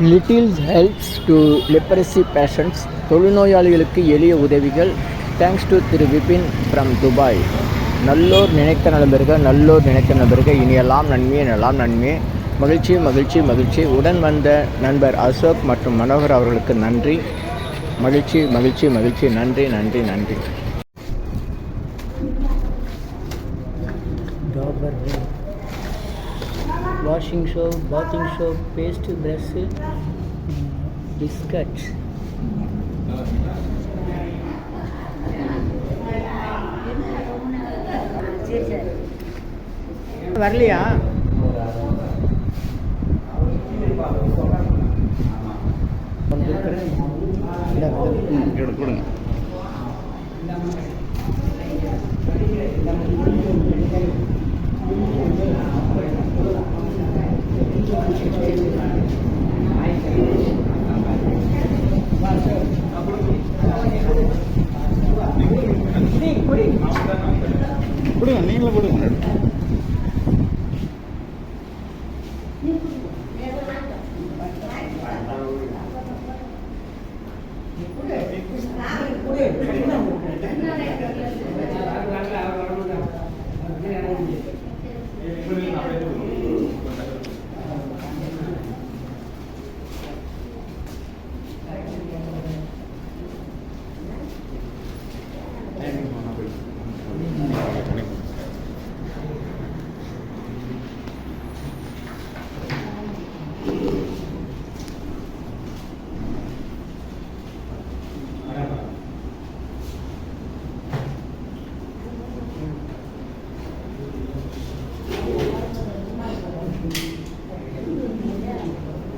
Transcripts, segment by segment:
Littles helps to leprosy patients தொழுநோயாளிகளுக்கு எளிய உதவிகள். Thanks to திரு விபின் ஃப்ரம் துபாய். நல்லோர் நினைத்த நலம்பெருக நல்லோர் நினைத்த நலம்பெருக இனியெல்லாம் நன்மையே நல்லாம் நன்மையே. மகிழ்ச்சி மகிழ்ச்சி மகிழ்ச்சி. உடன் வந்த நண்பர் அசோக் மற்றும் மனோகர் அவர்களுக்கு நன்றி. மகிழ்ச்சி மகிழ்ச்சி மகிழ்ச்சி. நன்றி நன்றி நன்றி. Washing soap bathing soap paste brush biscuit வரலையா? கொடுங்க கொடுங்க.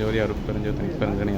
பெருஞ்சோதி அருட்பெருஞ்சோதி பெருஞ்சனி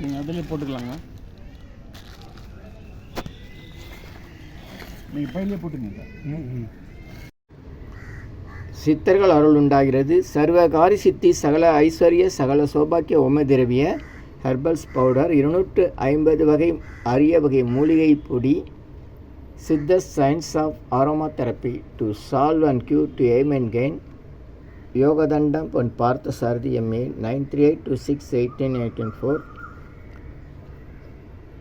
நீங்கள் அதிலே போட்டுக்கலாங்க. நீங்கள் பையிலே போட்டுக்கங்க சித்தர்கள் அருள் உண்டாகிறது. சர்வகாரி சித்தி சகல ஐஸ்வர்ய சகல சௌபாக்கிய ஓம திரவிய ஹெர்பல்ஸ் பவுடர் இருநூற்று ஐம்பது வகை அரிய வகை மூலிகை பொடி Siddha science of aromatherapy to solve and cure to aim and gain Yogathandam Pon Partha Sarathi MA nine three eight two six eighteen eighteen four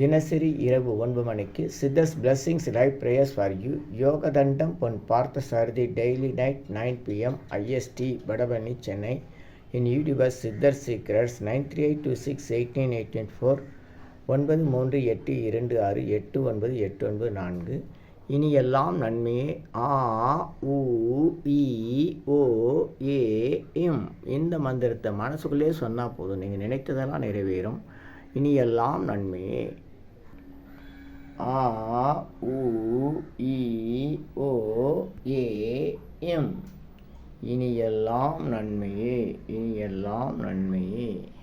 தினசரி இரவு ஒன்பது மணிக்கு Siddhas blessings live prayers for you Yogathandam Pon Partha Sarathi daily night nine PM IST Vadapalani Chennai in YouTubers Siddhar secrets nine three eight two six eight nine eight nine four ஒன்பது மூன்று எட்டு இரண்டு ஆறு எட்டு ஒன்பது எட்டு ஒன்பது நான்கு. இனி எல்லாம் நன்மையே. ஆ உ இ ஓ ஏ இந்த மந்திரத்தை மனசுக்குள்ளே சொன்னால் போதும். நீங்கள் நினைத்ததெல்லாம் நிறைவேறும். இனி எல்லாம் நன்மையே. ஆ உ இ ஓ ஏ எம். இனி நன்மையே இனியெல்லாம் நன்மையே.